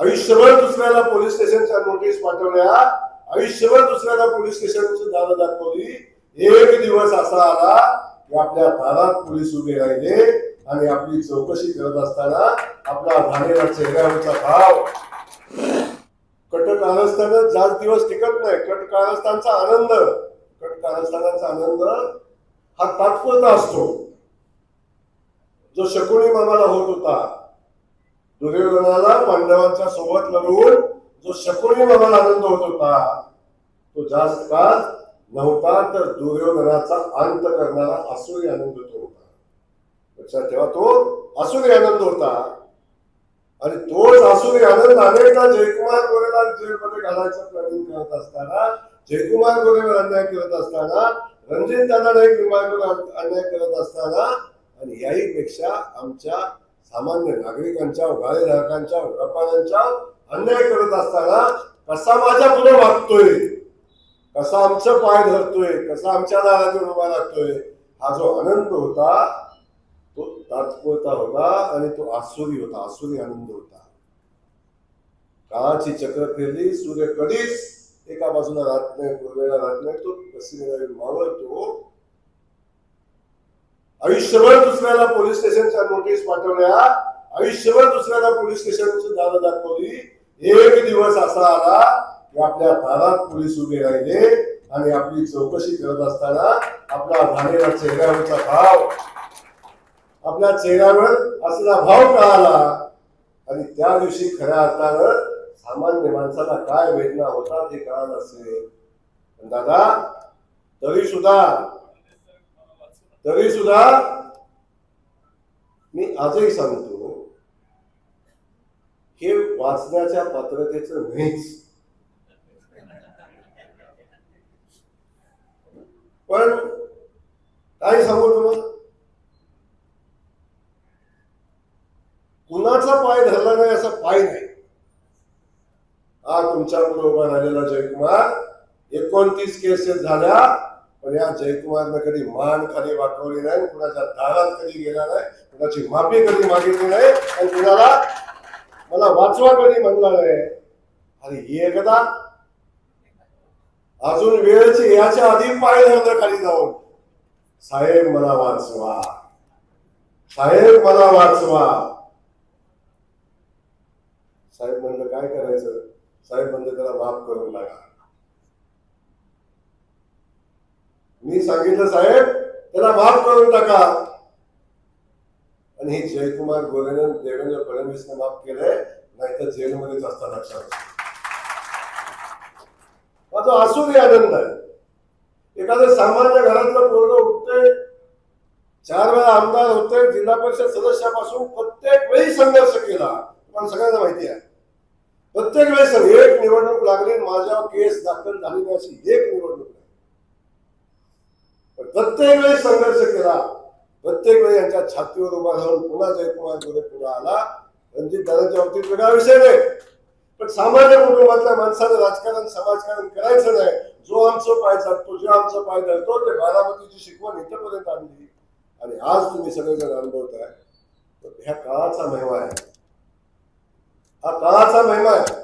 आयुष्यभर दुसऱ्याला पोलीस स्टेशनच्या नोटीस पाठवल्या. आयुष्यभर दुसऱ्याला पोलीस स्टेशनची दादा दाखवली. एक दिवस असा आला की आपल्या दारात पोलीस उभे राहिले आणि आपली चौकशी करत असताना आपला झालेला चेहऱ्यावरचा भाव. कट कारस्थान जास्त दिवस टिकत नाही. कट कारस्थानचा आनंद. कट कारस्थानाचा आनंद हा तात्पुरता असतो. जो शकुनी मामाला होत होता दुर्योधनाला पांडवांच्या सोबत लढून जो शकुनी मामाला आनंद होत होता तो जास्त काळ नव्हता तर दुर्योधनाचा अंत करणारा असुरी आनंद तो होता. लक्षात ठेवा तो असुरी आनंद होता. आणि तोच असुरी आनंद अनेकदा जयकुमार गोरेला जेलमध्ये घालायचं प्लॅनिंग करत असताना जयकुमार गोरेवर अन्याय करत असताना रणजित दादा नाईक निंबाळकर अन्याय करत असताना आणि याही पेक्षा आमच्या सामान्य नागरिकांच्या गाळेधारकांच्या व्यापाऱ्यांच्या अन्याय करत असताना कसा माझ्या पुढे वागतोय? कसा आमचं पाय धरतोय? कसा आमच्या दारातून उभा लागतोय हा जो आनंद होता तो तात्पुरता होता आणि तो आसुरी होता आसुरी आनंद होता. काळाची चक्र फिरली सूर्य कधीच एका बाजूला राहत नाही पूर्वेला राहत नाही तो पश्चिमेला येऊन मावळतो. आयुष्यभर दुसऱ्याला पोलीस स्टेशनच्या नोटीस पाठवल्या. आयुष्यभर दुसऱ्याला पोलीस स्टेशनची दारं दाखवली. एक दिवस असा आला की आपल्या दारात पोलीस उभे राहिले आणि आपली चौकशी करत असताना आपला झालेला चेहऱ्यावरचा भाव आपल्या चेहऱ्यावर असला भाव कळाला. आणि त्या दिवशी खऱ्या अर्थानं सामान्य माणसाला काय वेदना होतात हे कळालं असेल. दादा तरी सुद्धा तरी सुद्धा मी आजही सांगतो हे वाचण्याच्या पात्रतेचं नाहीच. पण काय सांगू तुम्हाला? कुणाचा पाय धरला नाही असा पाय नाही. हा तुमच्यापुढे उभा राहिलेला जयकुमार एकोणतीस केसेस झाल्या. पण या जयकुमारनं कधी मान खाली वाटवली नाही कुणाच्या दारात कधी गेला नाही कुणाची माफी कधी मागितली नाही आणि कुणाला मला वाचवा कधी म्हणला नाही. आणि एकदा अजून वेळची याच्या आधी पाय धरलं खाली जाऊन. साहेब मला वाचवा. साहेब मला वाचवा. साहेब म्हणलं काय करायचं? साहेब म्हणलं त्याला माफ करून लागा मी सांगितलं साहेब त्याला माफ करून टाका. आणि हे जयकुमार गोरेनं देवेंद्र फडणवीसने माफ केलंय नाहीतर जेलमध्येच असता. लक्षात माझा जो आनंद आहे. एखादं सामान्य घरातलं पोरग उठते चार वेळा आमदार होते जिल्हा परिषद सदस्यापासून प्रत्येक वेळी संघर्ष केला. तुम्हाला सगळ्यांना माहिती आहे. प्रत्येक वेळेस एक निवडणूक लागली माझ्यावर केस दाखल झाली नाही अशी एक निवडणूक प्रत्येक वेळी संघर्ष केला. प्रत्येक वेळी यांच्या छातीवर उभा राहून पुन्हा जयकुमार गोरे पुढे आला. रणजित दादाच्या बाबतीत वेगळा विषय नाही. पण सामान्य कुटुंबातल्या माणसानं राजकारण समाजकारण करायचं नाही. जो आमचं पाय चालतो जो आमचं पाय धरतो ते बारामतीची शिकवण इथपर्यंत आणली. आणि आज तुम्ही सगळेजण अनुभवताय तर ह्या काळाचा महिमा आहे. हा काळाचा महिमा आहे.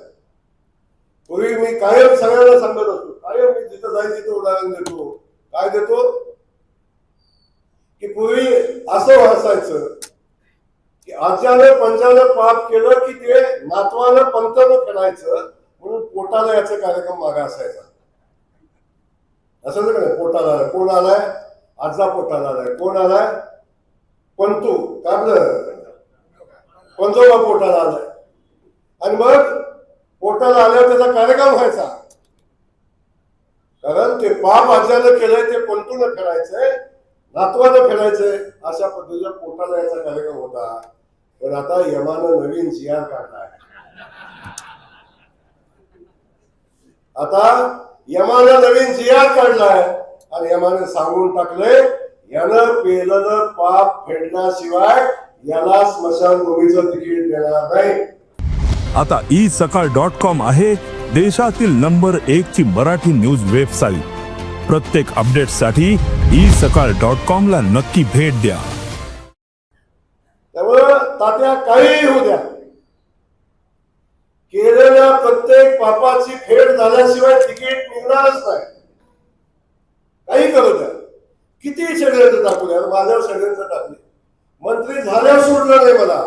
पूर्वी मी कायम सगळ्यांना सांगत असतो कायम मी जिथं जाईल तिथं उदाहरण देतो. काय देतो? की पूर्वी असं असायचं की आज्यानं पंजानं पाप केलं की ते नातवानं पंचानं खेळायचं म्हणून पोटाला याचा कार्यक्रम मागा असायचा. असं का पोटाला आलाय. कोण आलाय? आजा पोटाला आलाय. कोण आलाय? पंतू. काबलं पंजोबा पोटाला आलाय. आणि मग पोटाला आल्यावर त्याचा कार्यक्रम व्हायचा. कारण ते पाप आज्यानं केलंय ते पंतून फेडायचंय नातवानं फेडायचंय अशा पद्धतीच्या पोटाला याचा कार्यक्रम होता. पण आता यमानं नवीन जी काढलाय. आता यमानं नवीन जी काढलाय. आणि यमाने सांगून टाकलंय यानं पेलेलं पाप फेडल्याशिवाय याला स्मशानभूमीचं तिकीट देणार नाही. आता ई सकाळ डॉट कॉम आहे. देशातील नंबर एक ची मराठी न्यूज वेबसाईट. प्रत्येक अपडेटसाठी ई सकाळ डॉट कॉम ला नक्की भेट द्या. त्यामुळं तात्या काही होऊ द्या. प्रत्येक पापाची फेड झाल्याशिवाय तिकीट मिळणारच नाही. काही करू द्या. किती षडयंत्र टाकू द्या? माझ्यावर षडयंत्र टाकले मंत्री झाल्यावर सोडलं नाही मला.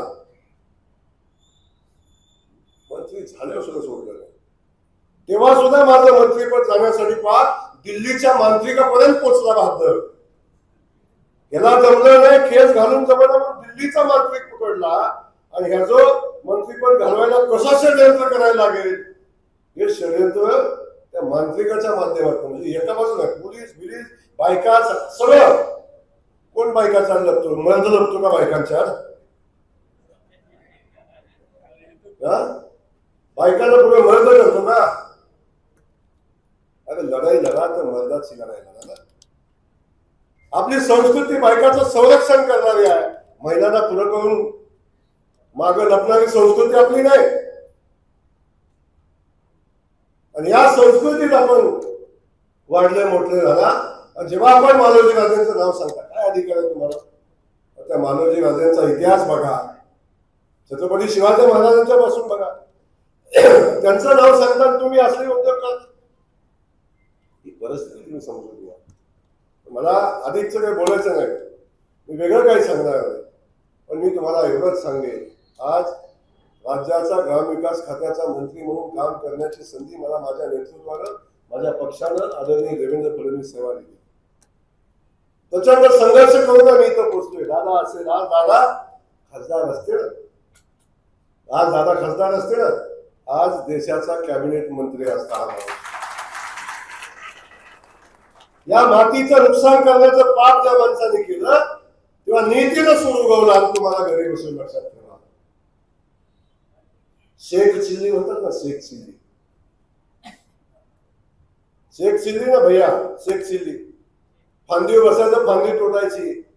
मंत्री झाल्यावर सुद्धा सोडलं तेव्हा सुद्धा माझं मंत्रीपद जाण्यासाठी पहा दिल्लीच्या मांत्रिकापर्यंत पोचला बहादर. याला जमलं नाही खेळ घालून जमलं दिल्लीचा मांत्रिक पकडला आणि ह्या जो मंत्रीपद घालवायला कसा षडयंत्र करायला लागेल हे षडयंत्र त्या मांत्रिकाच्या माध्यमातून म्हणजे एका बाजूला पोलीस बिलीस बायका सगळं. कोण बायकाचा लपतो मर्द लपतो का बायकांच्या? हा? बायकांना पुढे मर्द करतो का? लढाई लढा तर मर्दाची लढाई लढा. आपली संस्कृती बायकाचं संरक्षण करणारी आहे. महिलांना पुढे करून माग लपणारी संस्कृती आपली नाही. आणि या संस्कृतीत आपण वाढले मोठले झाला. आणि जेव्हा आपण मानवजी राजेंचं नाव सांगता काय अधिकार आहे तुम्हाला? त्या मानवजी राजेंचा इतिहास बघा. छत्रपती शिवाजी महाराजांच्या पासून बघा. त्यांचं नाव सांगताना तुम्ही असले उद्योग करता परिस्थिती तुम्ही समजून घ्या. मला अधिकचं काही बोलायचं नाही. मी वेगळं काही सांगणार नाही. पण मी तुम्हाला एवढंच सांगेन. आज राज्याचा ग्रामविकास खात्याचा मंत्री म्हणून काम करण्याची संधी मला माझ्या नेतृत्वानं माझ्या पक्षानं आदरणीय देवेंद्र फडणवीस सेवा दिली. त्याच्यावर संघर्ष करून मी इथं पोहोचलोय. दादा असेल आज दादा खासदार असते राज आज दादा खासदार असते आज देशाचा कॅबिनेट मंत्री असता हा या मातीचं नुकसान करण्याचं पाप ज्या माणसाने केलं तेव्हा नीतीनं सुरू उगवला तुम्हाला घरी बसून लक्षात ठेवा. शेख चिल्ली म्हणतात ना शेख चिल्ली. शेख चिल्ली ना भैया शेख चिल्ली. फांदीवर बसायचं फांदी तोडायची.